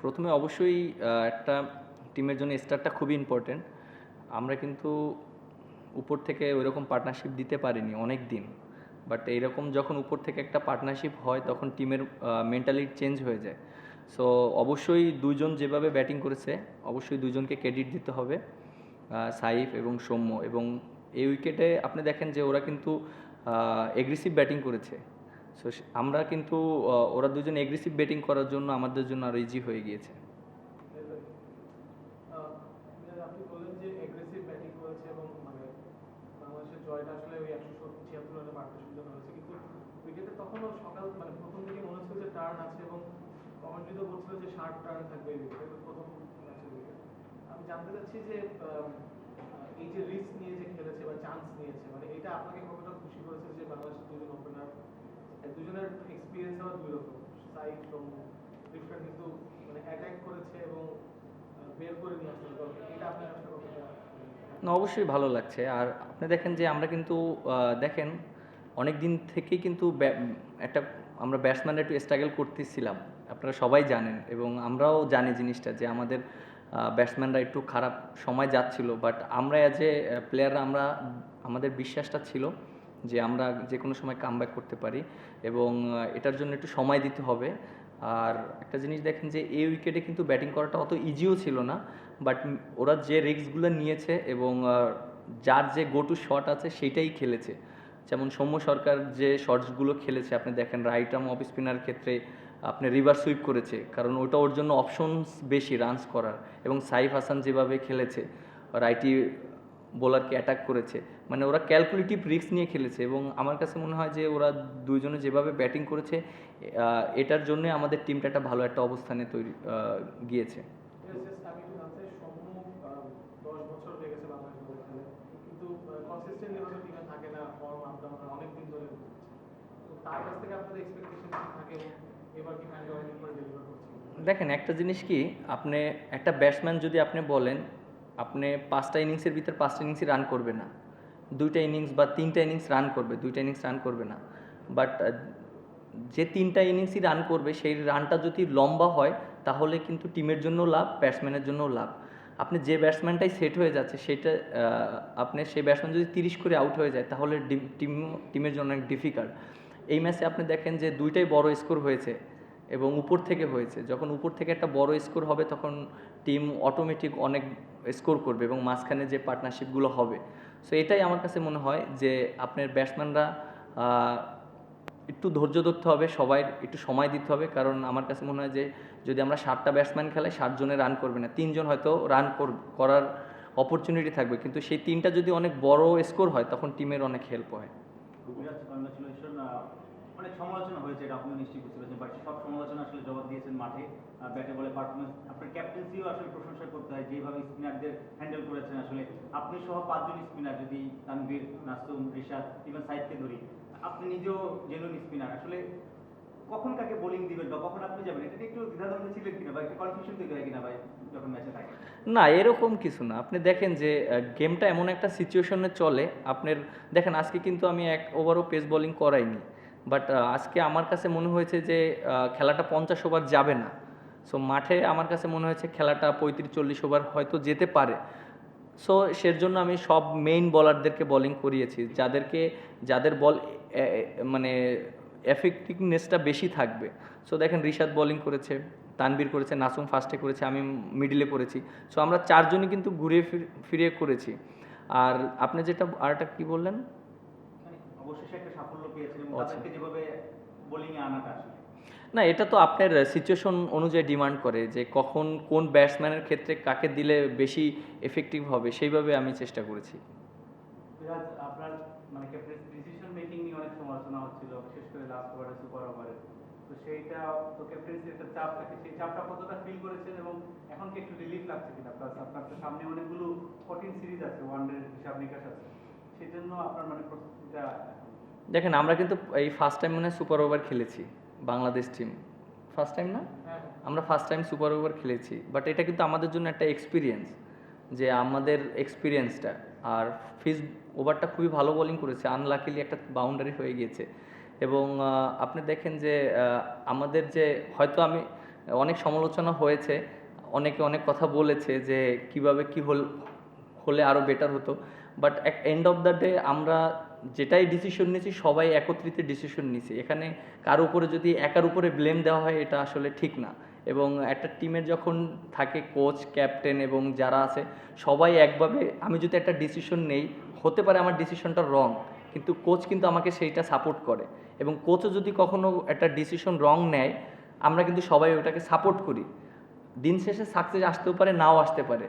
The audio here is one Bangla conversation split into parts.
প্রথমে অবশ্যই একটা টিমের জন্য স্টারটা খুবই ইম্পর্টেন্ট আমরা কিন্তু উপর থেকে ওইরকম পার্টনারশিপ দিতে পারিনি অনেক দিন বাট এইরকম যখন উপর থেকে একটা পার্টনারশিপ হয়, তখন টিমের মেন্টালিটি চেঞ্জ হয়ে যায়। সো অবশ্যই দুজন যেভাবে ব্যাটিং করেছে, অবশ্যই দুজনকে ক্রেডিট দিতে হবে সাইফ এবং সৌম্য। এবং এই উইকেটে আপনি দেখেন যে ওরা কিন্তু এগ্রেসিভ ব্যাটিং করেছে। সো আমরা কিন্তু ওরা দুজন এগ্রেসিভ ব্যাটিং করার জন্য আমাদের জন্য আরও ইজি হয়ে গিয়েছে। জানতে চাচ্ছি যে এই যে রিস্ক নিয়ে যে খেলেছে বা চান্স নিয়েছে মানে এটা আপনাকে কতটা খুশি করেছে যে বাংলাদেশের দুজন ওপেনার দুজনের এক্সপিরিয়েন্স আবার দুই রকম। ডিফারেন্ট কিন্তু মানে অ্যাটাক করেছে এবং বের করে নিয়ে এটা আপনার কতটা না, অবশ্যই ভালো লাগছে। আর আপনি দেখেন যে আমরা কিন্তু দেখেন অনেক দিন থেকেই কিন্তু একটা আমরা ব্যাটসম্যানরা একটু স্ট্রাগল করতেছিলাম। আপনারা সবাই জানেন এবং আমরাও জানি জিনিসটা যে আমাদের ব্যাটসম্যানরা একটু খারাপ সময় যাচ্ছিল। বাট আমরা অ্যাজ এ প্লেয়াররা আমরা আমাদের বিশ্বাসটা ছিল যে আমরা যে কোনো সময় কাম করতে পারি এবং এটার জন্য একটু সময় দিতে হবে। আর একটা জিনিস দেখেন যে, এই উইকেটে কিন্তু ব্যাটিং করাটা অত ইজিও ছিল না বাট ওরা যে রিস্কগুলো নিয়েছে এবং যার যে গো টু শট আছে সেটাই খেলেছে। যেমন সৌম্য সরকার যে শটসগুলো খেলেছে, আপনি দেখেন রাইট আর্ম অফ স্পিনার ক্ষেত্রে আপনি রিভার সুইপ করেছে, কারণ ওটা ওর জন্য অপশনস বেশি রানস করার এবং সাইফ হাসান যেভাবে খেলেছে রাইটি বোলারকে অ্যাটাক করেছে। মানে ওরা ক্যালকুলেটিভ রিস্ক নিয়ে খেলেছে এবং আমার কাছে মনে হয় যে ওরা দুইজনে যেভাবে ব্যাটিং করেছে এটার জন্য আমাদের টিমটা একটা ভালো একটা অবস্থানে তৈরি গিয়েছে। দেখেন, একটা জিনিস কি, আপনি একটা ব্যাটসম্যান যদি আপনি বলেন আপনি পাঁচটা ইনিংসের ভিতর পাঁচটা ইনিংসই রান করবে না। দুইটা ইনিংস বা তিনটা ইনিংস রান করবে, দুইটা ইনিংস রান করবে না। বাট যে তিনটা ইনিংসই রান করবে, সেই রানটা যদি লম্বা হয়, তাহলে কিন্তু টিমের জন্য লাভ ব্যাটসম্যানের জন্য লাভ। আপনি যে ব্যাটসম্যানটাই সেট হয়ে যাচ্ছে, সেটা আপনি সেই ব্যাটসম্যান যদি তিরিশ করে আউট হয়ে যায়, তাহলে টিম টিমের জন্য অনেক ডিফিকাল্ট এই ম্যাচে আপনি দেখেন যে দুইটাই বড় স্কোর হয়েছে। এবং উপর থেকে হয়েছে। যখন উপর থেকে একটা বড় স্কোর হবে, তখন টিম অটোমেটিক অনেক স্কোর করবে এবং মাঝখানে যে পার্টনারশিপগুলো হবে। সো এটাই আমার কাছে মনে হয় যে আপনার ব্যাটসম্যানরা একটু ধৈর্য ধরতে হবে, সবাই একটু সময় দিতে হবে। কারণ আমার কাছে মনে হয় যে, যদি আমরা সাতটা ব্যাটসম্যান খেলাই সাতজনে রান করবে না। তিনজন হয়তো রান করার অপরচুনিটি থাকবে। কিন্তু সেই তিনটা যদি অনেক বড় স্কোর হয়, তখন টিমের অনেক হেল্প হয়। অনেক সমালোচনা হয়েছে, এটা আপনিও নিশ্চয়ই বুঝতে পেরেছেন বাট সব সমালোচনা আসলে জবাব দিয়েছেন মাঠে ব্যাটে বলে পারফরমেন্স আপনার ক্যাপ্টেন্সিও আসলে প্রশংসা করতে হয়, যেভাবে স্পিনারদের হ্যান্ডেল করেছেন আসলে, আপনি সহ পাঁচজন স্পিনার যদি তানভীর, নাসুম, রিশাদ ইভেন সাইদকে ধরি, আপনি নিজেও জেনুইন স্পিনার আসলে কখন কাকে বোলিং দিবেন বা কখন আপনি যাবেন, এটা একটু দ্বিধাদ্বন্দ্বে ছিলেন কিনা বা একটু কনফিউশন তৈরি হয় কিনা ভাই, যখন ম্যাচে থাকে? না, এরকম কিছু না, আপনি দেখেন যে গেমটা এমন একটা সিচুয়েশনে চলে, আপনার, দেখেন আজকে কিন্তু আমি এক ওভারও পেস বোলিং করাইনি বাট আজকে আমার কাছে মনে হয়েছে যে খেলাটা পঞ্চাশ ওভার যাবে না। সো মাঠে আমার কাছে মনে হয়েছে খেলাটা পঁয়ত্রিশ, চল্লিশ ওভার হয়তো যেতে পারে। সো সের জন্য আমি সব মেইন বলারদেরকে বোলিং করিয়েছি। যাদেরকে, যাদের বল মানে এফেক্টিভনেসটা বেশি থাকবে। সো দেখেন, রিশাদ বোলিং করেছে তানবীর করেছে, নাসুম ফার্স্টে করেছে, আমি মিডিলে করেছি। সো আমরা চারজনই কিন্তু ঘুরিয়ে ফির- ফিরিয়ে করেছি। আর আপনি যেটা আরটা কী বললেন? অবশেষে একটা সাফল্য পেয়েছেন এবং আচ্ছা। তাদেরকে যেভাবে বোলিংয়ে আনাটা আসলে। না এটা তো আপনার সিচুয়েশন অনুযায়ী ডিমান্ড করে যে কখন কোন ব্যাটসম্যানের ক্ষেত্রে কাকে দিলে বেশি এফেক্টিভ হবে সেইভাবে আমি চেষ্টা করেছি। আপনার মানে ডিসিশন মেকিং নিয়ে অনেক সমালোচনা হচ্ছিল বিশেষ করে লাস্ট ওভারে সুপার ওভারে তো সেইটা তো ক্যাপ্টেন্সির একটা চাপ থাকে সেই চাপটা কতটা ফিল করেছেন এবং এখন কি একটু রিলিফ লাগছে কিনা? প্লাস আপনার তো সামনে অনেকগুলো কঠিন সিরিজ আছে ওয়ান ডে হিসাব নিকাশ আছে। সেই জন্য আপনার মানে দেখেন, আমরা কিন্তু এই ফার্স্ট টাইম মনে সুপার ওভার খেলেছি, বাংলাদেশ টিম ফার্স্ট টাইম না? আমরা ফার্স্ট টাইম সুপার ওভার খেলেছি বাট এটা কিন্তু আমাদের জন্য একটা এক্সপিরিয়েন্স যে আমাদের এক্সপিরিয়েন্সটা আর ফিস ওভারটা খুবই ভালো বোলিং করেছে আনলাকিলি একটা বাউন্ডারি হয়ে গিয়েছে। এবং আপনি দেখেন যে আমাদের যে, হয়তো আমি অনেক সমালোচনা হয়েছে, অনেকে অনেক কথা বলেছে যে কীভাবে কি হল, হলে আরও বেটার হতো but end of the day আমরা যেটাই ডিসিশন নিয়েছি, সবাই একত্রিত ডিসিশন নিয়েছি। এখানে কারও উপরে যদি একার উপরে ব্লেম দেওয়া হয়, এটা আসলে ঠিক না। এবং একটা টিমের যখন থাকে কোচ ক্যাপ্টেন এবং যারা আছে, সবাই একভাবে, আমি যদি একটা ডিসিশন নেই, হতে পারে আমার ডিসিশনটা রং কিন্তু কোচ কিন্তু আমাকে সেইটা সাপোর্ট করে। এবং কোচও যদি কখনো একটা ডিসিশন রং নেয়, আমরা কিন্তু সবাই ওটাকে সাপোর্ট করি। দিন শেষে সাকসেস আসতেও পারে, নাও আসতে পারে।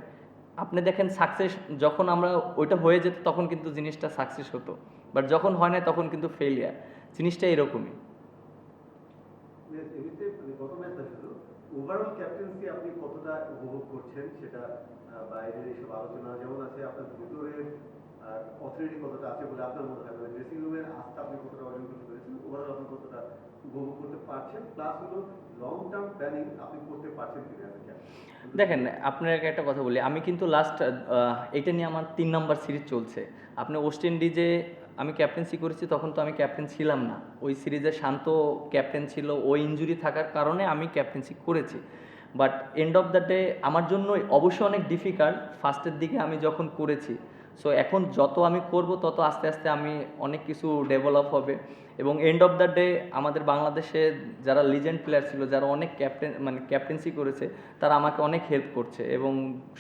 আপনি দেখেন সাকসেস যখন আমরা ওইটা হয়ে যেত তখন কিন্তু জিনিসটা সাকসেস হতো। বাট যখন হয় না তখন কিন্তু ফেলিয়ার জিনিসটা এরকমই। এমনিতে মানে ওভারঅল ক্যাপ্টেন্সি আপনি কতটা উপভোগ করছেন সেটা বাইরের এইসব আলোচনা যেমন আছে, আপনার ভিতরের অথরিটি কতটা আছে বলে আপনার মনে হয় মানে ড্রেসিং রুমের আস্থা আপনি কতটা অর্জন করতে পেরেছেন? ওভারঅল আপনি কতটা উপভোগ করতে পারছেন? প্লাস হলো লং টার্ম প্ল্যানিং আপনি করতে পারছেন কিনা? দেখেন, আপনাকে একটা কথা বলি। আমি কিন্তু লাস্ট এটা নিয়ে আমার তিন নাম্বার সিরিজ চলছে। আপনি ওয়েস্ট ইন্ডিজে আমি ক্যাপ্টেন্সি করেছি, তখন তো আমি ক্যাপ্টেন ছিলাম না। ওই সিরিজে শান্ত ক্যাপ্টেন ছিল ওই ইঞ্জুরি থাকার কারণে আমি ক্যাপ্টেন্সি করেছি। But end of the day আমার জন্য অবশ্যই অনেক ডিফিকাল্ট ফার্স্টের দিকে আমি যখন করেছি সো এখন যত আমি করব, তত আস্তে আস্তে আমি অনেক কিছু ডেভেলপ হবে। এবং এন্ড অফ দ্য ডে আমাদের বাংলাদেশে যারা লিজেন্ড প্লেয়ার ছিল, যারা অনেক ক্যাপ্টেন মানে ক্যাপ্টেন্সি করেছে, তারা আমাকে অনেক হেল্প করছে। এবং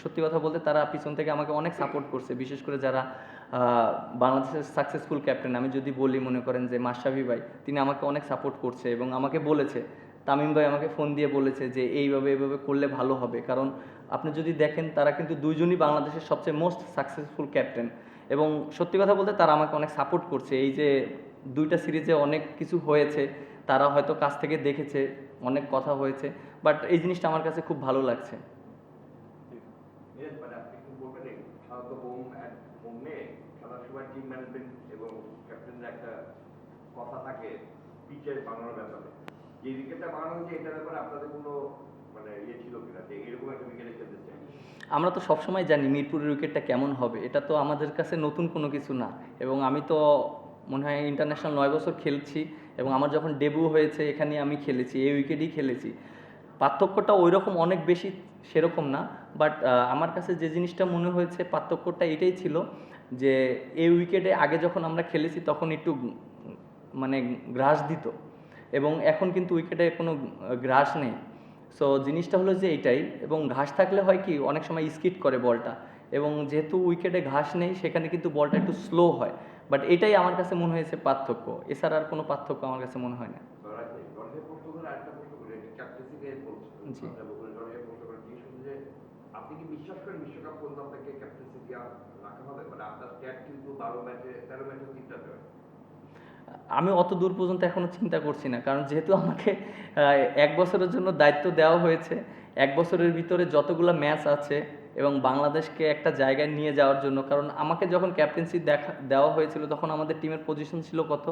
সত্যি কথা বলতে, তারা পিছন থেকে আমাকে অনেক সাপোর্ট করছে। বিশেষ করে যারা বাংলাদেশের সাকসেসফুল ক্যাপ্টেন আমি যদি বলি, মনে করেন যে মাশরাফি ভাই, তিনি আমাকে অনেক সাপোর্ট করছে এবং আমাকে বলেছে তামিম ভাই আমাকে ফোন দিয়ে বলেছে যে এইভাবে এইভাবে করলে ভালো হবে। কারণ আপনি যদি দেখেন তারা কিন্তু দুইজনই বাংলাদেশের সবচেয়ে মোস্ট সাকসেসফুল ক্যাপ্টেন এবং সত্যি কথা বলতে তারা আমাকে অনেক সাপোর্ট করছে। এই যে দুইটা সিরিজে অনেক কিছু হয়েছে, তারা হয়তো কাছ থেকে দেখেছে, অনেক কথা হয়েছে। বাট এই জিনিসটা আমার কাছে খুব ভালো লাগছে। কথা থাকে পিচের বানানোর ব্যাপারে। যে উইকেটটা বানানো হয়েছে, এটার ব্যাপারে আপনাদের কোনো মানে ইয়ে ছিল কিনা? যে এরকম একটা খেলতে আমরা তো সবসময় জানি মিরপুরের উইকেটটা কেমন হবে। এটা তো আমাদের কাছে নতুন কোনো কিছু না। এবং আমি তো মনে হয় ইন্টারন্যাশনাল নয় বছর খেলছি, এবং আমার যখন ডেবু হয়েছে, এখানে আমি খেলেছি, এই উইকেটই খেলেছি। পার্থক্যটা ওই রকম অনেক বেশি সেরকম না বাট আমার কাছে যে জিনিসটা মনে হয়েছে, পার্থক্যটা এটাই ছিল যে, এই উইকেটে আগে যখন আমরা খেলেছি, তখন একটু মানে গ্রাস দিত। এবং এখন কিন্তু উইকেটে কোনো গ্রাস নেই। সো জিনিসটা হলো যে এটাই এবং ঘাস থাকলে হয় কি, অনেক সময় স্কিট করে বলটা। এবং যেহেতু উইকেটে ঘাস নেই, সেখানে কিন্তু বলটা একটু স্লো হয়। বাট এটাই আমার কাছে মনে হয়েছে পার্থক্য। এছাড়া আর কোনো পার্থক্য আমার কাছে মনে হয় না। জি। আমি অত দূর পর্যন্ত এখনও চিন্তা করছি না, কারণ যেহেতু আমাকে এক বছরের জন্য দায়িত্ব দেওয়া হয়েছে, এক বছরের ভিতরে যতগুলো ম্যাচ আছে এবং বাংলাদেশকে একটা জায়গায় নিয়ে যাওয়ার জন্য, কারণ আমাকে যখন ক্যাপ্টেন্সি দেখা, দেওয়া হয়েছিল তখন আমাদের টিমের পজিশন ছিল কত?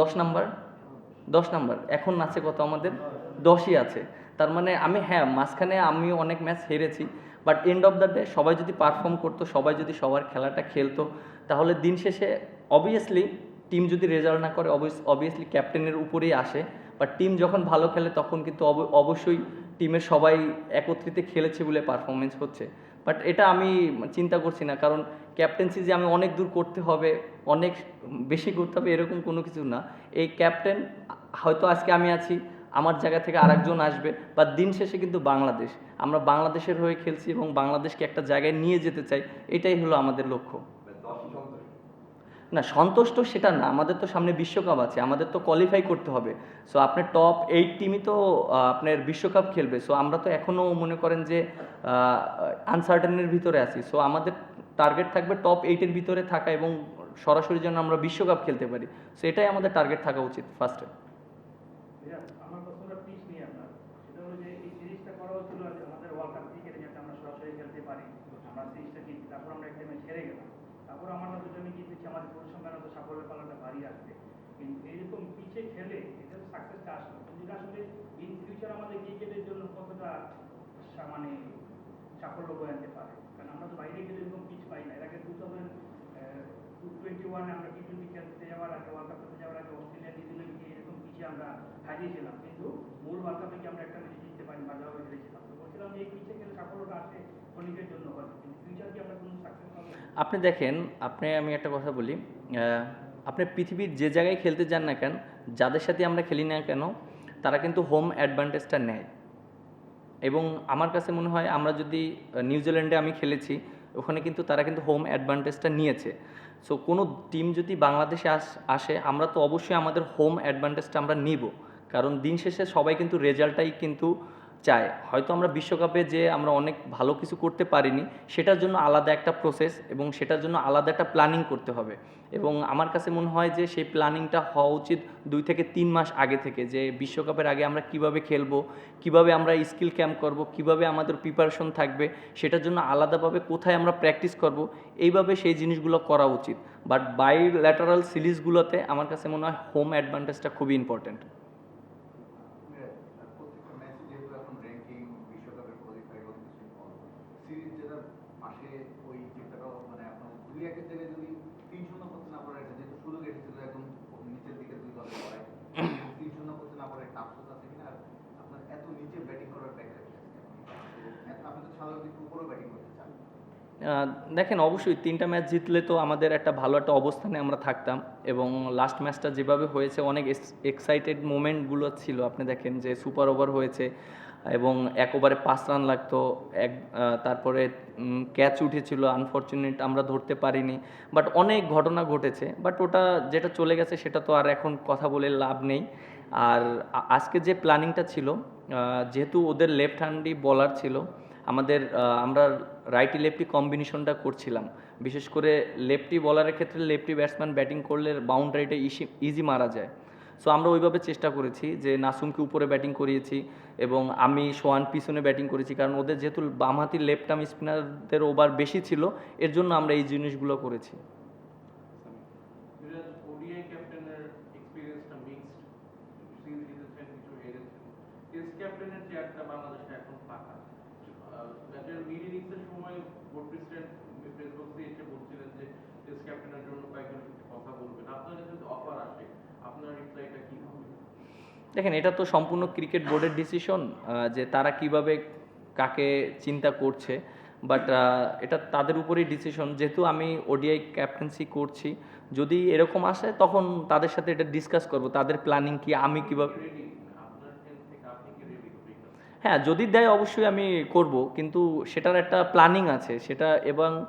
দশ নাম্বার? দশ নাম্বার। এখন আছে কত আমাদের? দশই আছে। তার মানে আমি হ্যাঁ মাঝখানে আমি অনেক ম্যাচ হেরেছি but end of the day সবাই যদি পারফর্ম করতো, সবাই যদি সবার খেলাটা খেলতো, তাহলে দিন শেষে অবভিয়াসলি টিম যদি রেজাল্ট না করে অবভিয়াসলি ক্যাপ্টেনের উপরেই আসে। বাট টিম যখন ভালো খেলে, তখন কিন্তু অব- অবশ্যই টিমের সবাই একত্রিত খেলেছে বলে পারফরমেন্স হচ্ছে। বাট এটা আমি চিন্তা করছি না, কারণ ক্যাপ্টেন্সি যে আমি অনেক দূর করতে হবে, অনেক বেশি করতে হবে, এরকম কোনো কিছু না। এই ক্যাপ্টেন হয়তো আজকে আমি আছি, আমার জায়গা থেকে আরেকজন আসবে, বা দিন শেষে কিন্তু বাংলাদেশ। আমরা বাংলাদেশের হয়ে খেলছি এবং বাংলাদেশকে একটা জায়গায় নিয়ে যেতে চাই, এটাই হলো আমাদের লক্ষ্য। না, সন্তুষ্ট সেটা না, আমাদের তো সামনে বিশ্বকাপ আছে, আমাদের তো কোয়ালিফাই করতে হবে। সো আপনার টপ এইট টিমই তো আপনার বিশ্বকাপ খেলবে। সো আমরা তো এখনও মনে করেন যে আনসার্টেনের ভিতরে আছি। সো আমাদের টার্গেট থাকবে টপ এইটের ভিতরে থাকা এবং সরাসরি যেন আমরা বিশ্বকাপ খেলতে পারি। সো এটাই আমাদের টার্গেট থাকা উচিত ফার্স্টে আমার সিরিজটা করা হচ্ছিল আমাদের ওয়ার্ল্ড কাপ ক্রিকেটে যাতে আমরা সরাসরি খেলতে পারি। আমরা সিরিজটা জিতি তারপর আমরা একটা ম্যাচ হেরে গেলাম তারপর আমরা দুজনে জিতেছি আমাদের পরিসংখ্যান তো সাফল্যের পালাটা ভারী আসবে। কিন্তু এইরকম পিচে খেলে এটা তো সাকসেসটা আসলো কিন্তু আসলে ইন ফিউচার আমাদের ক্রিকেটের জন্য কতটা মানে সাফল্য বয়ে আনতে পারে? কারণ আমরা তো বাইরে গেলে এরকম পিচ পাই না। এর আগে টু থাউজেন্ড টোয়েন্টি ওয়ানে আমরা টি টোয়েন্টি খেলতে যাওয়ার আগে ওয়ার্ল্ড কাপ খেলতে যাওয়ার আগে অস্ট্রেলিয়া নিউজিল্যান্ডকে এরকম পিচে আমরা হারিয়েছিলাম। কিন্তু মূল ওয়ার্ল্ড কাপে কি আমরা একটা ম্যাচ জিততে পারি বা যাওয়া জিতেছিলাম তো বলছিলাম যে এই পিচে খেলে সাফল্যটা আসে ক্ষণিকের জন্য হয় কিন্তু ফিউচার কি আমরা কোনো আপনি দেখেন, আপনি, আমি একটা কথা বলি আপনি পৃথিবীর যে জায়গায় খেলতে যান না কেন, যাদের সাথে আমরা খেলি না কেন, তারা কিন্তু হোম অ্যাডভান্টেজটা নেয়। এবং আমার কাছে মনে হয়, আমরা যদি নিউজিল্যান্ডে আমি খেলেছি, ওখানে কিন্তু তারা কিন্তু হোম অ্যাডভান্টেজটা নিয়েছে। সো কোনো টিম যদি বাংলাদেশে আস, আসে, আমরা তো অবশ্যই আমাদের হোম অ্যাডভান্টেজটা আমরা নিব। কারণ দিন শেষে সবাই কিন্তু রেজাল্টটাই কিন্তু চায় হয়তো আমরা বিশ্বকাপে যে আমরা অনেক ভালো কিছু করতে পারিনি, সেটার জন্য আলাদা একটা প্রসেস এবং সেটার জন্য আলাদা একটা প্ল্যানিং করতে হবে। এবং আমার কাছে মনে হয় যে সেই প্ল্যানিংটা হওয়া উচিত দুই থেকে তিন মাস আগে থেকে যে বিশ্বকাপের আগে আমরা কীভাবে খেলব, কীভাবে আমরা স্কিল ক্যাম্প করব, কীভাবে আমাদের প্রিপারেশন থাকবে, সেটার জন্য আলাদাভাবে কোথায় আমরা প্র্যাকটিস করব, এইভাবে সেই জিনিসগুলো করা উচিত। বাট বাই ল্যাটারাল সিরিজগুলোতে আমার কাছে মনে হয় হোম অ্যাডভান্টেজটা খুবই ইম্পর্ট্যান্ট প্রত্যেকটা ম্যাচে যেহেতু এখন র্যাঙ্কিং বিশ্বকাপের কোয়ালিফাই অনেক কিছু কম সিরিজ যেটা মাসে ওই চিন্তাটাও মানে আপনার দুই একের জায়গায় যদি তিন শূন্য করতে না পারে এটা যেহেতু সুযোগ এসেছিল একদম নিচের দিকে দুই দলের লড়াই তিন শূন্য করতে না পারে একটা আফসোস আছে কিনা আর আপনার এত নিচে ব্যাটিং করার ব্যাখ্যা কি আছে এত আপনি তো সাধারণত একটু উপরেও ব্যাটিং করতে চান আহ, দেখেন অবশ্যই তিনটা ম্যাচ জিতলে তো আমাদের একটা ভালো একটা অবস্থানে আমরা থাকতাম এবং লাস্ট ম্যাচটা যেভাবে হয়েছে, অনেক এক্সাইটেড মোমেন্টগুলো ছিল। আপনি দেখেন যে সুপার ওভার হয়েছে এবং এক ওভারে পাঁচ রান লাগতো, এক তারপরে ক্যাচ উঠেছিল। আনফর্চুনেট আমরা ধরতে পারিনি বাট অনেক ঘটনা ঘটেছে। বাট ওটা যেটা চলে গেছে সেটা তো আর এখন কথা বলে লাভ নেই। আর আজকে যে প্ল্যানিংটা ছিল যেহেতু ওদের লেফট হ্যান্ডি বলার ছিল আমাদের আমরা রাইটি লেফটি কম্বিনেশনটা করছিলাম। বিশেষ করে লেফটি বলারের ক্ষেত্রে লেফটি ব্যাটসম্যান ব্যাটিং করলে বাউন্ডারিটা ইসি ইজি মারা যায়। সো আমরা ওইভাবে চেষ্টা করেছি যে নাসুমকে উপরে ব্যাটিং করিয়েছি এবং আমি সোয়ান পিছনে ব্যাটিং করেছি, কারণ ওদের যেহেতু বামহাতি লেফট আর্ম স্পিনারদের ওভার বেশি ছিল, এর জন্য আমরা এই জিনিসগুলো করেছি। ক্যাপ্টেনের চেয়ারটা বাংলাদেশে এখন ম্যাচের মিড ইনিংসের সময় বোর্ড প্রেসিডেন্ট প্রেস বক্সে এসে বলছিলেন যে টেস্ট ক্যাপ্টেনের জন্য কয়েকজনের সাথে কথা বলবেন। আপনার যদি অফার আসে। আপনার রিপ্লাইটা কি হবে? দেখেন এটা তো সম্পূর্ণ ক্রিকেট বোর্ডের ডিসিশন যে তারা কীভাবে কাকে চিন্তা করছে। বাট এটা তাদের উপরেই ডিসিশন যেহেতু আমি ওডিআই ক্যাপ্টেন্সি করছি যদি এরকম আসে তখন তাদের সাথে এটা ডিসকাস করব। তাদের প্ল্যানিং কি আমি কীভাবে রেডি আপনার এন্ড থেকে আপনি কি রেডি হ্যাঁ যদি দেয় অবশ্যই আমি করব, কিন্তু সেটার একটা প্ল্যানিং আছে, সেটা এবং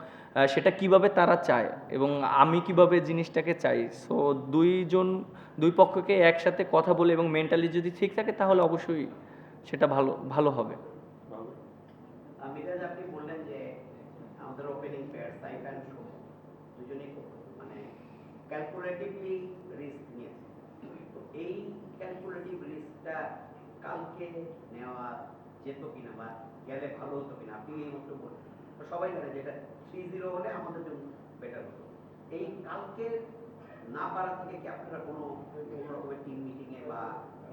সেটা কীভাবে তারা চায় এবং আমি কীভাবে জিনিসটাকে চাই। সো দুইজন, দুই পক্ষকে একসাথে কথা বলে এবং মেন্টালি যদি ঠিক থাকে, তাহলে অবশ্যই সেটা ভালো ভালো হবে। দুজনেই মানে ক্যালকুলেটিভ রিস্কটা কালকে যেত কিনা বা গেলে ভালো হতো কিনা, আপনি এই মতো বললেন তো সবাই জানে যে এটা থ্রি জিরো হলে আমাদের জন্য বেটার হতো। এই কালকে না পারা থেকে কি আপনারা কোনো কোনো রকমের টিম মিটিংয়ে বা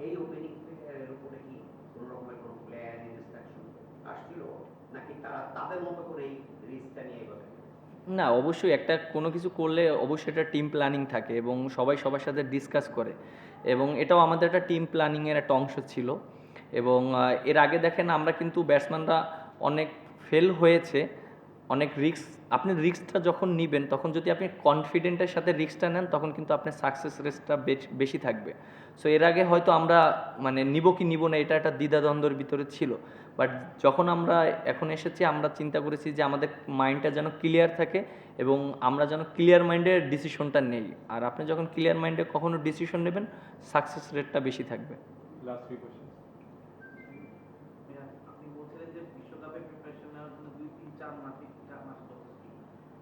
এই ওপেনিং এর উপরে কি কোনো রকমের কোনো প্ল্যান ইনস্ট্রাকশন আসছিল? নাকি তারা তাদের মতো করে এই রিস্কটা নিয়ে এগোবে না, অবশ্যই একটা কোনো কিছু করলে অবশ্যই একটা টিম প্ল্যানিং থাকে এবং সবাই সবার সাথে ডিসকাস করে। এবং এটাও আমাদের একটা টিম প্ল্যানিংয়ের একটা অংশ ছিল। এবং এর আগে দেখেন আমরা কিন্তু ব্যাটসম্যানরা অনেক ফেল হয়েছে, অনেক রিস্ক আপনি রিক্সটা যখন নেবেন, তখন যদি আপনি কনফিডেন্টের সাথে রিক্সটা নেন, তখন কিন্তু আপনার সাকসেস রেটটা বেশি থাকবে। সো এর আগে হয়তো আমরা মানে নিব কি নিব না, এটা একটা দ্বিধাদ্বন্দ্বের ভিতরে ছিল। বাট যখন আমরা এখন এসেছি, আমরা চিন্তা করেছি যে আমাদের মাইন্ডটা যেন ক্লিয়ার থাকে এবং আমরা যেন ক্লিয়ার মাইন্ডের ডিসিশনটা নেই। আর আপনি যখন ক্লিয়ার মাইন্ডে কখনো ডিসিশন নেবেন সাকসেস রেটটা বেশি থাকবে। লাস্ট থ্রি কোশ্চেন মিরাজ, আপনি বলছিলেন যে বিশ্বকাপের প্রিপারেশন নেওয়ার জন্য দুই তিন চার মাসে চার মাস যথেষ্ট আহ,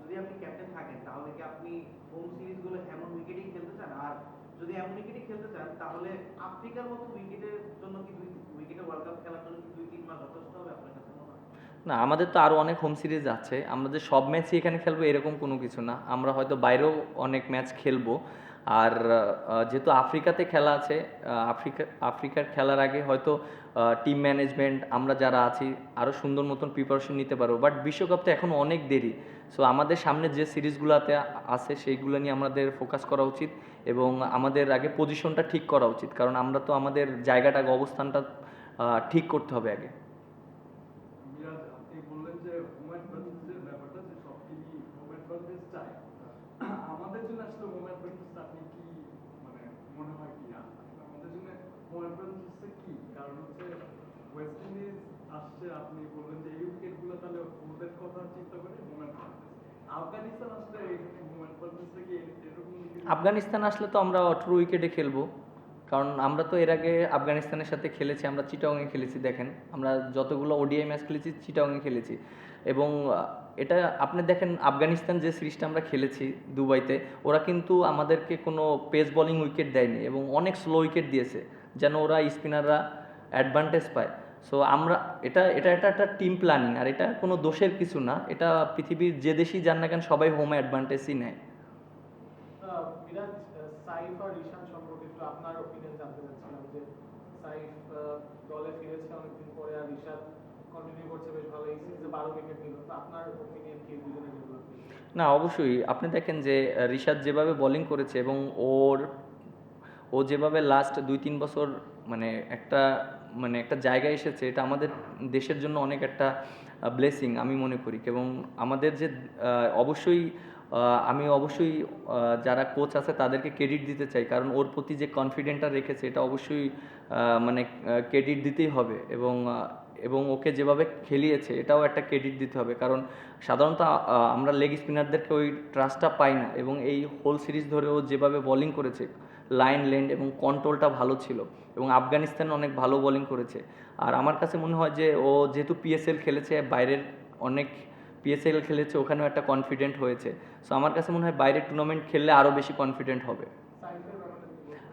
যদি আপনি ক্যাপ্টেন থাকেন, তাহলে কি আপনি হোম সিরিজগুলো এমন উইকেটেই খেলতে চান? আর যদি এমন উইকেটে খেলতে চান, তাহলে আফ্রিকার মতো উইকেটের জন্য কি দুই উইকেটে ওয়ার্ল্ড কাপ খেলার জন্য কি দুই, তিন মাস যথেষ্ট হবে আপনার কাছে না, আমাদের তো আরও অনেক হোম সিরিজ আছে। আমরা যে সব ম্যাচই এখানে খেলব এরকম কোনো কিছু না। আমরা হয়তো বাইরেও অনেক ম্যাচ খেলব। আর যেহেতু আফ্রিকাতে খেলা আছে আফ্রিকা আফ্রিকার খেলার আগে হয়তো টিম ম্যানেজমেন্ট আমরা যারা আছি আরও সুন্দর মতন প্রিপারেশন নিতে পারব। বাট বিশ্বকাপ তো এখন অনেক দেরি। সো আমাদের সামনে যে সিরিজগুলোতে আছে, সেইগুলো নিয়ে আমাদের ফোকাস করা উচিত এবং আমাদের আগে পজিশনটা ঠিক করা উচিত। কারণ আমরা তো আমাদের জায়গাটা, অবস্থানটা ঠিক করতে হবে আগে মিরাজ আপনি বললেন যে হোম অ্যাডভান্টেজের ব্যাপারটা যে সব টিমই হোম অ্যাডভান্টেজ চায় আমাদের জন্য আসলে হোম অ্যাডভান্টেজটা আপনি কি মানে মনে হয় কি না আসলে আমাদের জন্য হোম অ্যাডভান্টেজটা কি কারণ হচ্ছে ওয়েস্ট ইন্ডিজ আসছে আপনি বললেন যে এই উইকেটগুলো তাহলে ওদের কথা চিন্তা করে হোম অ্যাডভান্টেজ আফগানিস্তান আসলে এখানে হোম অ্যাডভান্টেজটা কি এরকম কিছু? আফগানিস্তান আসলে তো আমরা অঠেরো উইকেটে খেলব। কারণ আমরা তো এর আগে আফগানিস্তানের সাথে খেলেছি, আমরা চিটাংয়ে খেলেছি, দেখেন। আমরা যতগুলো ওডিআই ম্যাচ খেলেছি চিটাংয়ে খেলেছি। এবং এটা আপনি দেখেন আফগানিস্তান যে সিরিজটা আমরা খেলেছি দুবাইতে, ওরা কিন্তু আমাদেরকে কোনো পেস বলিং উইকেট দেয়নি এবং অনেক স্লো উইকেট দিয়েছে, যেন ওরা স্পিনাররা অ্যাডভান্টেজ পায়। সো আমরা, এটা এটা একটা একটা টিম প্ল্যানিং আর এটা কোনো দোষের কিছু না। এটা পৃথিবীর যে দেশই যান না কেন, সবাই হোম অ্যাডভান্টেজই নেয়। সাইফ আর ঈশান সম্পর্কে একটু আপনার ওপিনিয়ন জানতে চাচ্ছিলাম যে সাইফ দলে ফিরেছে অনেকদিন পরে আর ঈশান কন্টিনিউ করছে, বেশ ভালো এই সিরিজে বারো উইকেট নিল। তো আপনার ওপিনিয়ন কি দুজনের না, অবশ্যই। আপনি দেখেন যে রিশাদ যেভাবে বোলিং করেছে এবং ওর, ও যেভাবে লাস্ট দুই তিন বছর মানে একটা মানে একটা জায়গায় এসেছে, এটা আমাদের দেশের জন্য অনেক একটা ব্লেসিং আমি মনে করি। এবং আমাদের যে অবশ্যই আমি অবশ্যই যারা কোচ আছে তাদেরকে ক্রেডিট দিতে চাই। কারণ ওর প্রতি যে কনফিডেন্টটা রেখেছে, এটা অবশ্যই মানে ক্রেডিট দিতেই হবে এবং এবং ওকে যেভাবে খেলিয়েছে, এটাও একটা ক্রেডিট দিতে হবে। কারণ সাধারণত আমরা লেগ স্পিনারদেরকে ওই ট্রাস্টটা পাই না এবং এই হোল সিরিজ ধরে ও যেভাবে বোলিং করেছে লাইন লেন্ড এবং কন্ট্রোলটা ভালো ছিল এবং আফগানিস্তান অনেক ভালো বোলিং করেছে। আর আমার কাছে মনে হয় যে ও যেহেতু পিএসএল খেলেছে, বাইরের অনেক পিএসএল খেলেছে, ওখানেও একটা কনফিডেন্ট হয়েছে। সো আমার কাছে মনে হয় বাইরের টুর্নামেন্ট খেললে আরও বেশি কনফিডেন্ট হবে?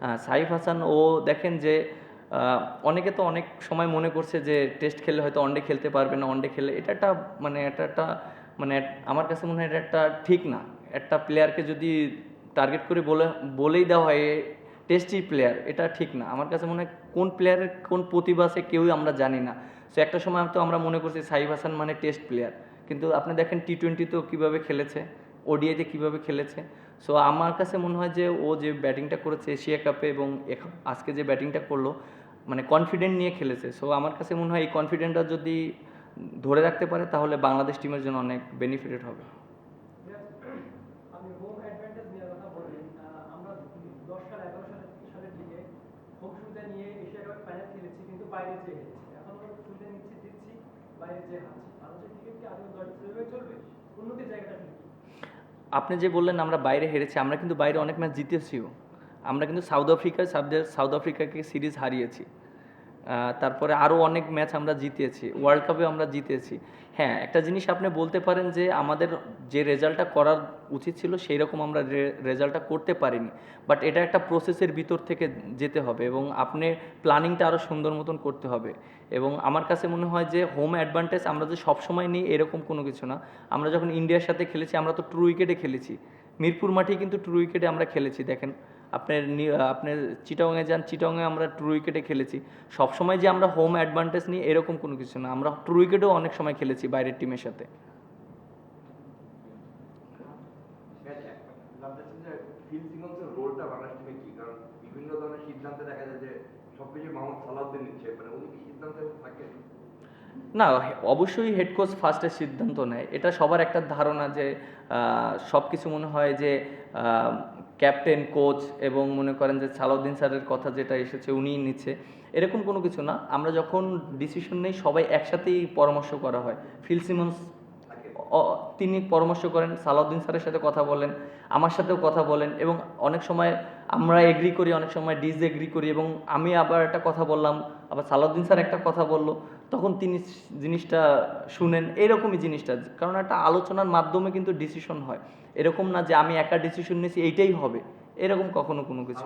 হ্যাঁ সাইফ হাসান, ও দেখেন যে অনেকে তো অনেক সময় মনে করছে যে টেস্ট খেললে হয়তো ওয়ানডে খেলতে পারবে না ওয়ানডে খেলে এটা একটা মানে এটা একটা মানে আমার কাছে মনে হয় এটা একটা ঠিক না। একটা প্লেয়ারকে যদি টার্গেট করে বলে, বলেই দেওয়া হয় টেস্টি প্লেয়ার এটা ঠিক না। আমার কাছে মনে হয় কোন প্লেয়ারের কোন প্রতিভা আছে কেউই আমরা জানি না। সো একটা সময় তো আমরা মনে করছি সাইফ হাসান মানে টেস্ট প্লেয়ার কিন্তু আপনি দেখেন টি টোয়েন্টি তো কীভাবে খেলেছে ওডিআইতে কীভাবে খেলেছে। সো আমার কাছে মনে হয় যে ও যে ব্যাটিংটা করেছে এশিয়া কাপে এবং আজকে যে ব্যাটিংটা করল মানে কনফিডেন্ট নিয়ে খেলেছে। সো আমার কাছে মনে হয় এই কনফিডেন্টটা যদি ধরে রাখতে পারে, তাহলে বাংলাদেশ টিমের জন্য অনেক বেনিফিটেড হবে আপনি হোম অ্যাডভান্টেজ নিয়ে কথা বললেন আহ, আমরা দশ সাল এগারো সালের সালের দিকে হোম সুবিধা নিয়ে এশিয়া কাপ ফাইনাল খেলেছি কিন্তু বাইরে যেয়ে হেরেছি এখন আমরা সুবিধা নিচ্ছি দিচ্ছি বাইরে যেয়ে হারছি বাংলাদেশের ক্রিকেট কি আদৌ দল সেভাবে চলবে উন্নতির জায়গাটা কি আপনি যে বললেন আমরা বাইরে হেরেছি, আমরা কিন্তু বাইরে অনেক ম্যাচ জিতেছিও। আমরা কিন্তু সাউথ আফ্রিকায় সাউথ- আফ্রিকাকে সিরিজ হারিয়েছি। তারপরে আরও অনেক ম্যাচ আমরা জিতেছি ওয়ার্ল্ড কাপে আমরা জিতেছি। হ্যাঁ একটা জিনিস আপনি বলতে পারেন যে আমাদের যে রেজাল্টটা করার উচিত ছিল সেই রকম আমরা রেজাল্টটা করতে পারিনি। বাট এটা একটা প্রসেসের ভিতর থেকে যেতে হবে এবং আপনি প্ল্যানিংটা আরও সুন্দর মতন করতে হবে। এবং আমার কাছে মনে হয় যে হোম অ্যাডভান্টেজ আমরা যে সবসময় নিই এরকম কোনো কিছু না। আমরা যখন ইন্ডিয়ার সাথে খেলেছি, আমরা তো ট্রু উইকেটে খেলেছি। মিরপুর মাঠে কিন্তু ট্রু উইকেটে আমরা খেলেছি, দেখেন। আপনার আপনার চিটংয়ে যান চিটংয়ে আমরা ট্রু উইকেটে খেলেছি। সবসময় যে আমরা হোম অ্যাডভান্টেজ নিই এরকম কোনো কিছু না, আমরা ট্রু উইকেটেও অনেক সময় খেলেছি বাইরের টিমের সাথে। না, অবশ্যই হেড কোচ ফার্স্টে সিদ্ধান্ত নেয়। এটা সবার একটা ধারণা যে সব কিছু মনে হয় যে ক্যাপ্টেন, কোচ এবং মনে করেন যে সালাউদ্দিন স্যারের কথা যেটা এসেছে উনিই নিচ্ছে, এরকম কোনো কিছু না। আমরা যখন ডিসিশন নেই, সবাই একসাথেই পরামর্শ করা হয়। ফিল সিমন্স তিনি পরামর্শ করেন, সালাউদ্দিন স্যারের সাথে কথা বলেন, আমার সাথেও কথা বলেন এবং অনেক সময় আমরা এগ্রি করি, অনেক সময় ডিস এগ্রি করি এবং আমি আবার একটা কথা বললাম, আবার সালাউদ্দিন স্যার একটা কথা বলল, তখন তিনি জিনিসটা শুনেন, এরকমই জিনিসটা। কারণ একটা আলোচনার মাধ্যমে কিন্তু ডিসিশন হয়। এরকম না যে আমি একা ডিসিশন নিয়েছি এইটাই হবে। এরকম কখনো কোনো কিছু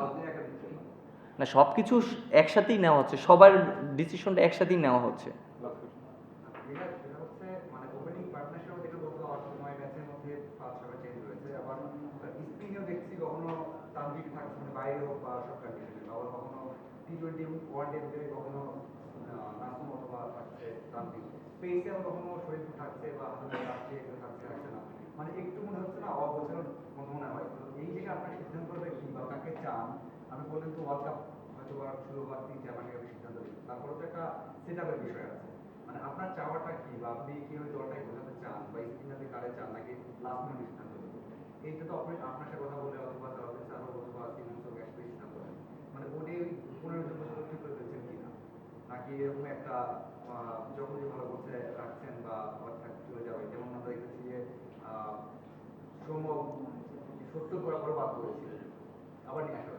না। সব কিছু একসাথেই নেওয়া হচ্ছে। সবার ডিসিশনটা একসাথেই নেওয়া হচ্ছে। মানে কখনো মানে শরীর থাকছে বা থাকছে কেউ থাকছে থাকছে না মানে একটু মনে হচ্ছে না অগোছানোর মতো মনে হয়। তো এই জায়গায় আপনার সিদ্ধান্তটা কি বা কাকে চান আমি বললেন তো ওয়ার্ল্ড কাপ হয়তো বা শুরু হওয়ার তিন চার মাস সিদ্ধান্ত নিচ্ছেন তারপরে তো একটা সেট আপের বিষয় আছে। মানে আপনার চাওয়াটা কি বা আপনি কীভাবে দলটাকে বোঝাতে চান বা স্পিনারদের কারে চান নাকি লাস্ট মিনিট সিদ্ধান্ত নেবেন এইটা তো আপনি আপনার সাথে কথা বলে অথবা সারাদিন স্যার অথবা হোক একসাথে সিদ্ধান্ত নেন। মানে ওই পনেরো জন বছর ঠিক করে ফেলছেন কিনা? নাকি এরকম একটা আহ, যখন যে ভালো করছে রাখছেন বা চলে যাবে যেমন আমরা দেখেছি যে করেছিল আবার নিয়ে আসা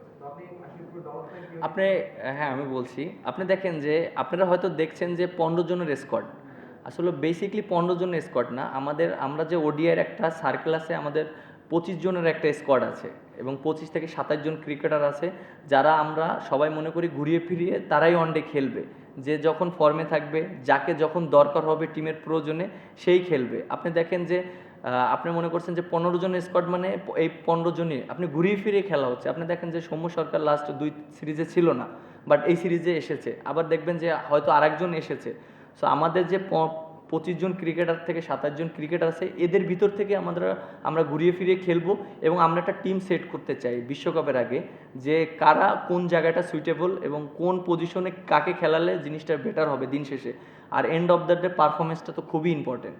আপনি হ্যাঁ আমি বলছি, আপনি দেখেন যে, আপনারা হয়তো দেখছেন যে পনেরো জনের স্কোয়াড আসলে বেসিকলি পনেরো জনের স্কোয়াড না, আমাদের, আমরা যে ওডিআর একটা সার্কেল আছে, আমাদের পঁচিশ জনের একটা স্কোয়াড আছে এবং পঁচিশ থেকে সাতাশ জন ক্রিকেটার আছে, যারা আমরা সবাই মনে করি ঘুরিয়ে ফিরিয়ে তারাই ওয়ানডে খেলবে। যে যখন ফর্মে থাকবে, যাকে যখন দরকার হবে টিমের প্রয়োজনে, সেই খেলবে। আপনি দেখেন যে আপনি মনে করছেন যে পনেরো জন স্কোয়াড মানে এই পনেরো জনই। আপনি ঘুরিয়ে ফিরিয়ে খেলা হচ্ছে। আপনি দেখেন যে সৌম্য সরকার লাস্ট দুই সিরিজে ছিল না বাট এই সিরিজে এসেছে। আবার দেখবেন যে হয়তো আরেকজন এসেছে। সো আমাদের যে পঁচিশ জন ক্রিকেটার থেকে সাতাশ জন ক্রিকেটার আছে, এদের ভিতর থেকে আমাদের, আমরা ঘুরিয়ে ফিরিয়ে খেলব এবং আমরা একটা টিম সেট করতে চাই বিশ্বকাপের আগে, যে কারা কোন জায়গাটা সুইটেবল এবং কোন পজিশনে কাকে খেলালে জিনিসটা বেটার হবে দিন শেষে। আর এন্ড অফ দ্য ডে পারফরমেন্সটা তো খুবই important